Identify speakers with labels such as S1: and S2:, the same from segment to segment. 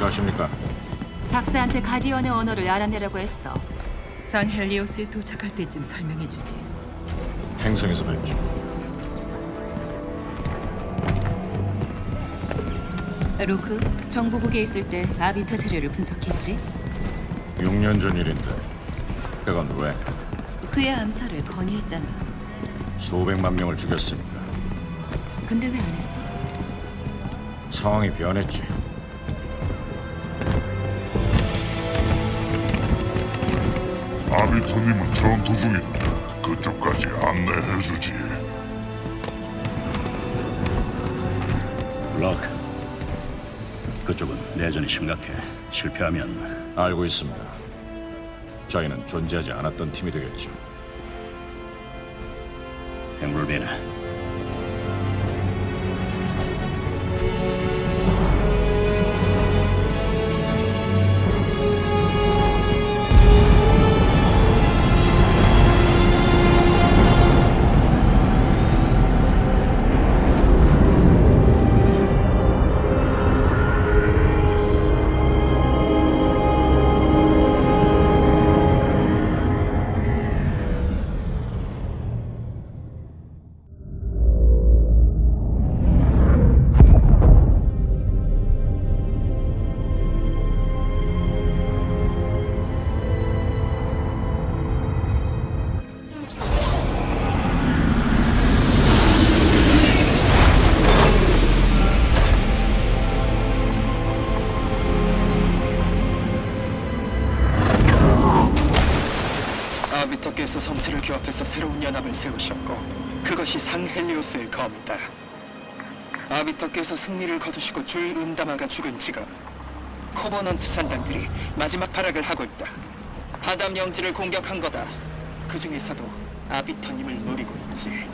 S1: 가십니까?
S2: 박사한테 가디언의 언어를 알아내라고 했어.
S3: 산 헬리오스에 도착할 때쯤 설명해 주지.
S1: 행성에서 뵙죠.
S2: 로크, 정보국에 있을 때 아비터 재료를 분석했지?
S1: 6년 전 일인데 그건 왜
S2: 그의 암살을 건의했잖아.
S1: 수백만 명을 죽였으니까
S2: 근데 왜 안 했어?
S1: 상황이 변했지.
S4: 아비토님은 전투 중이다. 그쪽까지 안내해주지.
S5: 록. 그쪽은 내전이 심각해. 실패하면
S1: 알고 있습니다. 저희는 존재하지 않았던 팀이 되겠죠.
S5: 행물비 나
S6: 아비터께서 섬세를 규합해서 새로운 연합을 세우셨고 그것이 상헬리오스의 검이다. 아비터께서 승리를 거두시고 줄 음담아가 죽은 지금 코버넌트 산당들이 마지막 발악을 하고 있다. 하담 영지를 공격한 거다. 그 중에서도 아비터님을 노리고 있지.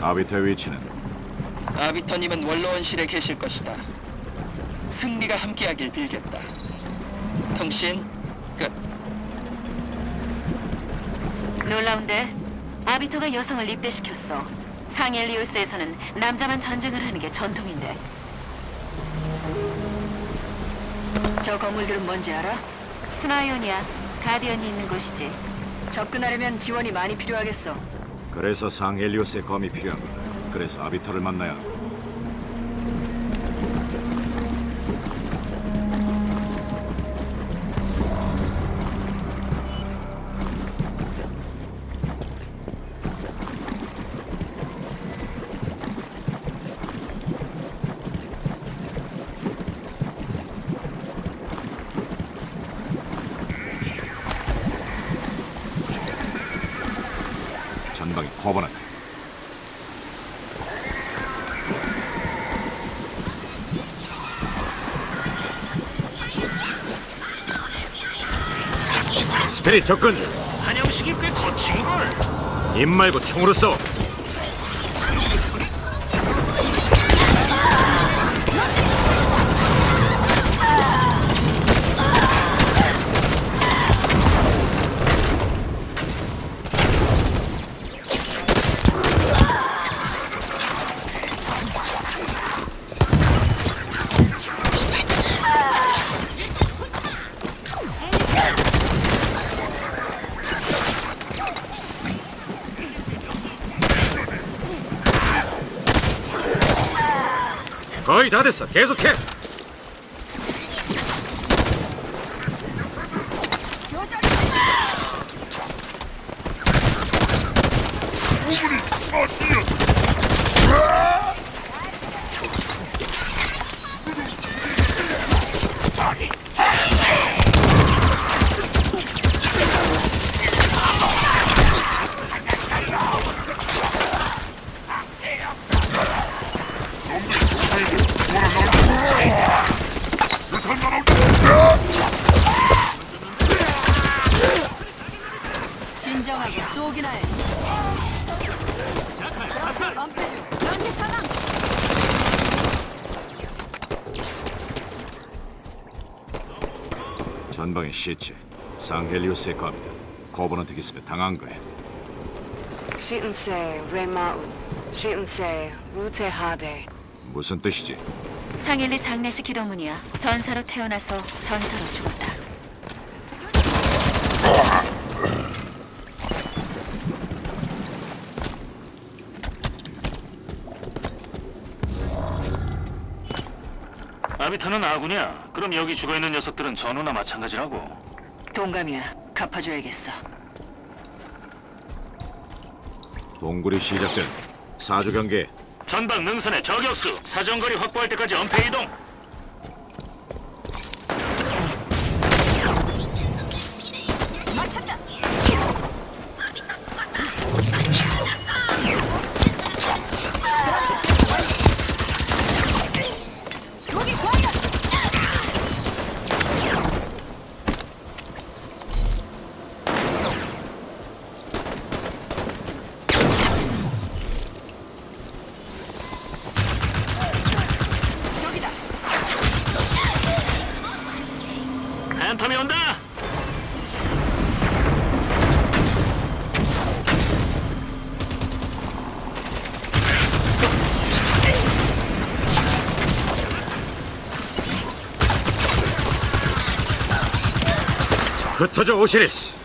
S1: 아비터의 위치는
S6: 아비터님은 원로원실에 계실 것이다. 승리가 함께하길 빌겠다. 통신 끝.
S2: 놀라운데 아비터가 여성을 입대시켰어. 상엘리오스에서는 남자만 전쟁을 하는 게 전통인데. 저 건물들은 뭔지 알아? 스마이온이야. 가디언이 있는 곳이지. 접근하려면 지원이 많이 필요하겠어.
S1: 그래서 상헬리오스의 검이 필요한 거다. 그래서 아비터를 만나야 하고. 커버넌트. 스피릿 접근 중.
S7: 사냥식이 꽤 거친 걸.
S1: 입 말고 총으로 쏘. 거의 다 됐어. 계속 시체. 상헬리오스의 검이다. 커버넌트 기습에 당한 거야.
S8: 시은세 레마우 시은세 우테하데
S1: 무슨 뜻이지?
S2: 상일리 장례식 기도문이야. 전사로 태어나서 전사로 죽었다.
S7: 아비터는 아군이야. 그럼 여기 죽어 있는 녀석들은 전우나 마찬가지라고.
S2: 동감이야. 갚아줘야겠어.
S1: 동굴이 시작된 사주 경계
S7: 전방 능선의 저격수 사정거리 확보할 때까지 엄폐 이동.
S1: ッ
S2: トおしです。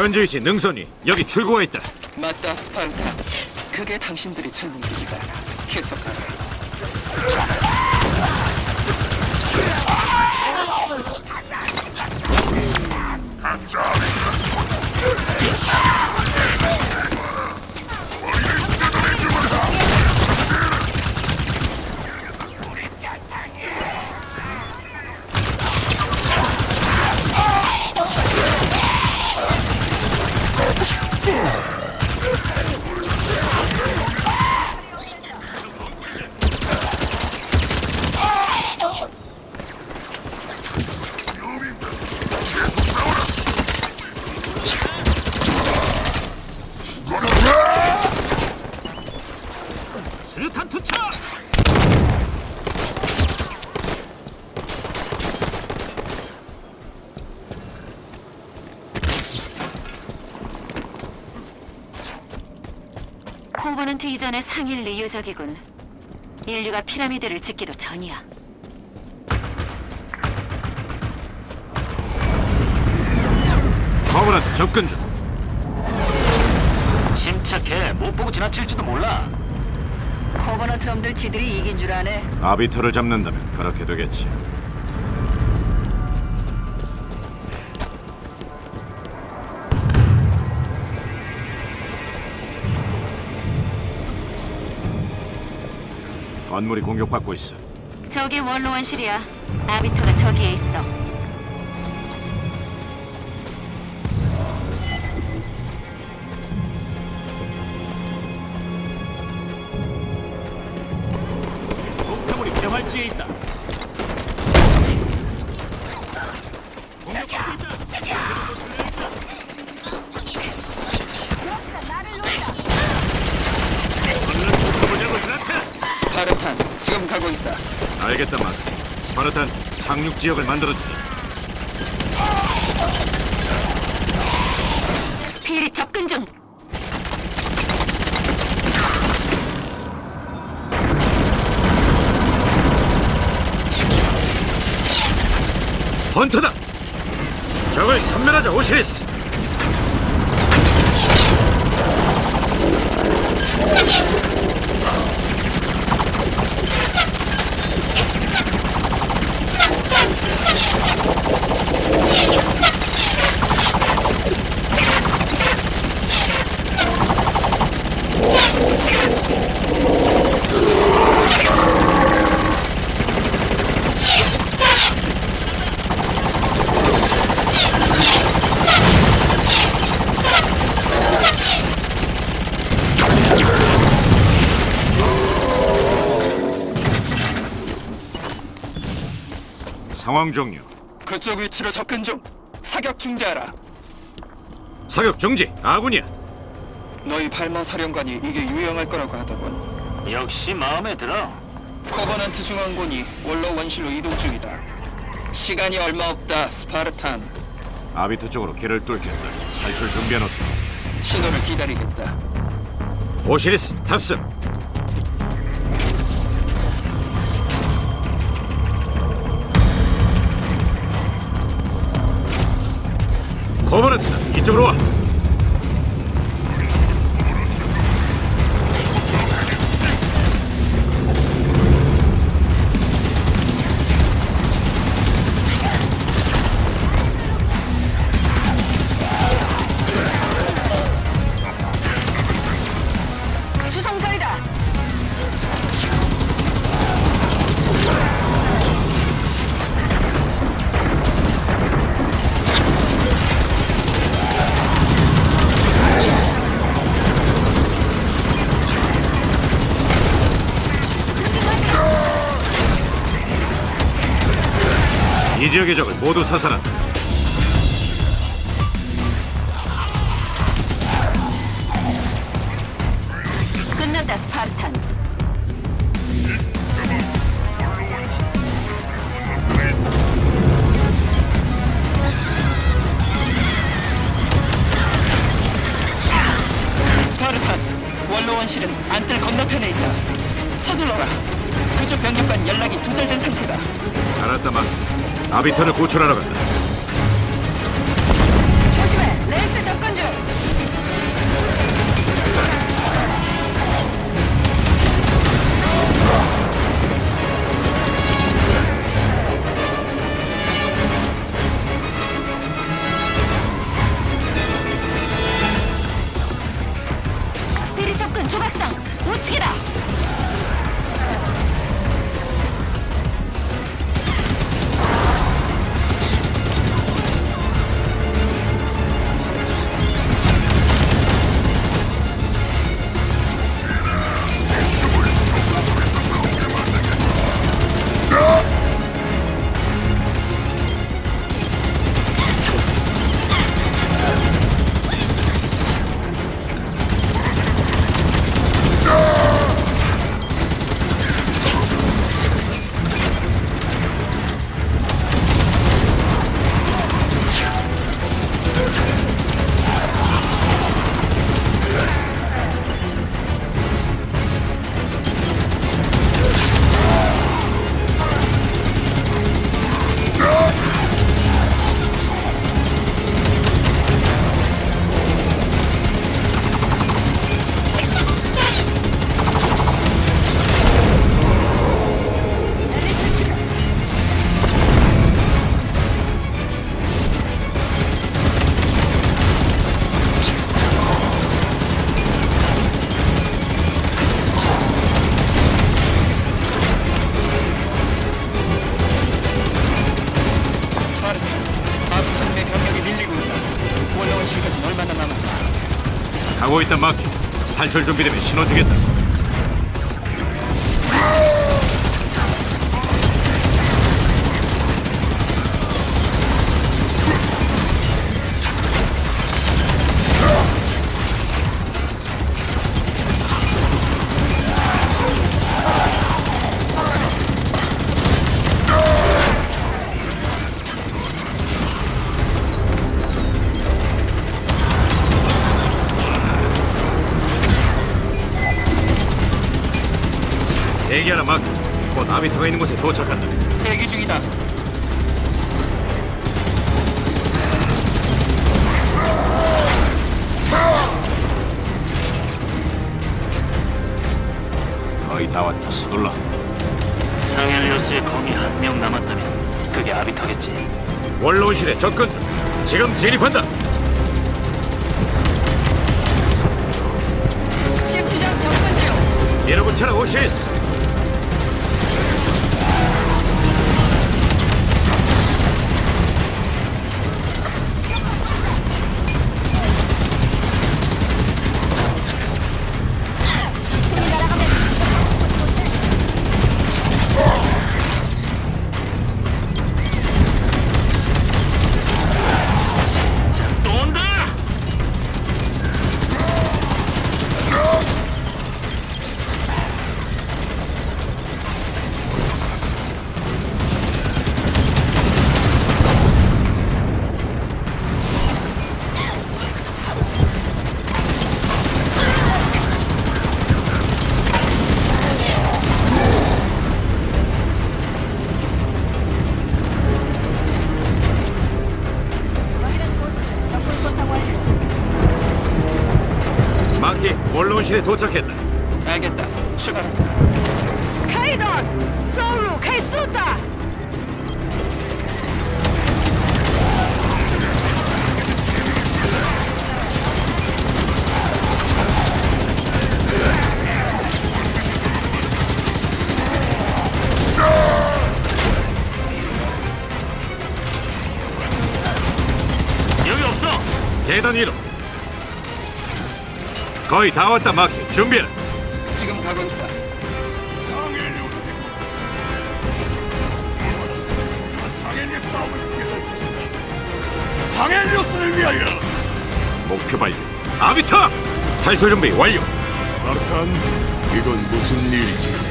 S1: 견주이시 능선이 여기 출구가 있다
S6: 맞다, 스파르타. 그게 당신들이 찾는 길이다. 계속하라.
S2: 코버넌트 이전의 상일리 유적이군. 인류가 피라미드를 짓기도 전이야.
S1: 커버넌트 접근 중
S7: 침착해. 못 보고 지나칠지도 몰라.
S2: 코버넌트 놈들 지들이 이긴 줄 아네.
S1: 아비터를 잡는다면 그렇게 되겠지 건물이 공격받고 있어
S2: 저기 원로원실이야. 아비터가 저기에 있어.
S1: 지역을 만들어주지.
S2: 스피릿 접근 중.
S1: 헌터다! 적을 섬멸하자, 오시리스! 상황 종료.
S6: 그쪽 위치로 접근 중. 사격 중지하라.
S1: 사격 정지. 아군이야.
S6: 너희 발마 사령관이 이게 유용할 거라고 하더군.
S7: 역시 마음에 들어.
S6: 코버넌트 중앙군이 원로 원실로 이동 중이다. 시간이 얼마 없다, 스파르탄.
S1: 아비토 쪽으로 길을 뚫겠다. 탈출 준비해놓다.
S6: 신호를 기다리겠다.
S1: 오시리스 탑승. 코버넌트 이쪽으로 와.
S2: 이
S1: 지역의 적을 모두 사살한다.
S2: 끝났다, 스파르탄.
S6: 스파르탄, 원로 원 실은 안뜰 건너편에 있다. 서둘러라. 그쪽 병력과 연락이 두절된 상태다.
S1: 알았다 막. 아비토를 구출하러 간다. 가고 있다 마키. 탈출 준비되면 신호 주겠다. 곧 아비토가 있는 곳에 도착한다.
S6: 대기 중이다.
S1: 거의 다 왔다. 서둘러.
S7: 상헬리오스의 검이 한 명 남았다면 그게 아비터겠지.
S1: 원로원실에 접근 중. 지금 진입한다.
S2: 심투장 접근 중.
S1: 밀어붙여라 오시리스. 원로원실에 도착했다.
S6: 알겠다. 출발한다.
S2: 카이던! 소울로 칼쏘다!
S7: 여기 없어.
S1: 계단 위로. 거의 다 왔다 마키. 준비해.
S6: 지금 가고 있다.
S4: 상헬리오스를 위하여
S1: 목표 발견. 아비터 탈출 준비 완료.
S4: 스파르탄 이건 무슨 일이지?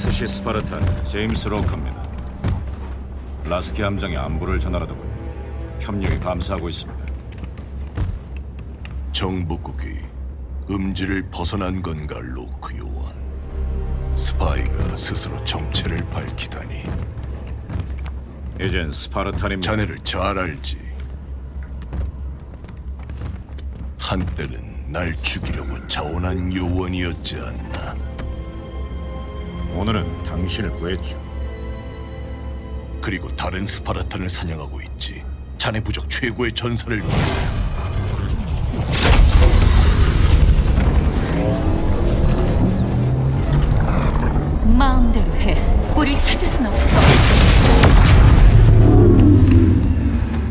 S1: UNSC 스파르탄 제임스 로커입니다. 라스키 함장의 안부를 보니 협력에 감사하고 있습니다.
S4: 정복국이 음지를 벗어난 건가 로크 요원 스파이가 스스로 정체를 밝히다니
S1: 이젠 스파르탄입니다.
S4: 자네를 잘 알지 한때는 날 죽이려고 자원한 요원이었지 않나
S1: 오늘은 당신을 구했죠.
S4: 그리고 다른 스파르탄을 사냥하고 있지 자네 부족 최고의 전사를 위해
S8: 마음대로 해. 우릴 찾을 순 없어.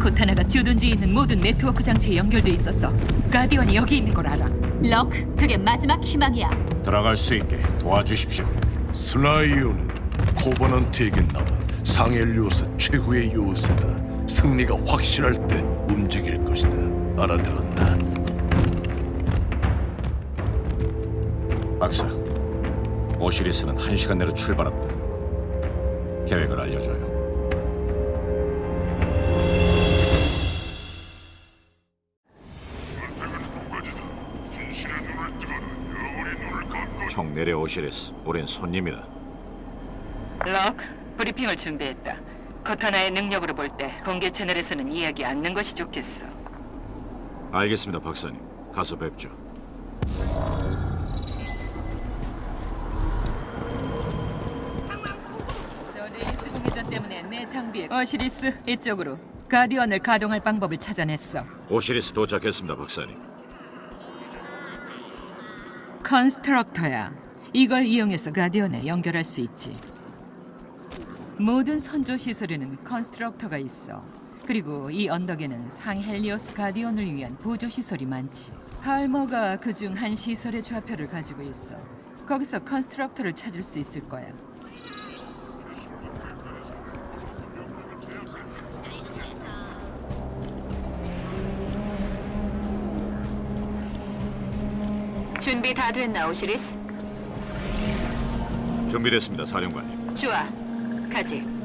S3: 코타나가 주둔지에 있는 모든 네트워크 장치에 연결돼 있었어. 가디언이 여기 있는 걸 알아.
S8: 럭, 그게 마지막 희망이야.
S1: 들어갈 수 있게 도와주십시오.
S4: 슬라이오는 코버넌트에게 남은 상헬리오스 최후의 요새다. 승리가 확실할 때 움직일 것이다. 알아들었나?
S1: 박사, 오시리스는 한 시간 내로 출발합니다. 계획을 알려줘요. 내려 오시리스. 우린 손님이다.
S2: 럭, 브리핑을 준비했다. 코타나의 능력으로 볼 때 공개 채널에서는 이야기 않는 것이 좋겠어.
S1: 알겠습니다, 박사님. 가서 뵙죠.
S3: 때문에 내 장비에 어시리스 이쪽으로 가디언을 가동할 방법을 찾아냈어.
S1: 오시리스 도착했습니다, 박사님.
S3: 컨스트럭터야. 이걸 이용해서 가디언에 연결할 수 있지. 모든 선조 시설에는 컨스트럭터가 있어. 그리고 이 언덕에는 상헬리오스 가디언을 위한 보조 시설이 많지. 팔머가 그 중 한 시설의 좌표를 가지고 있어. 거기서 컨스트럭터를 찾을 수 있을 거야.
S2: 준비 다 됐나, 오시리스?
S1: 준비됐습니다, 사령관님.
S2: 좋아, 가지.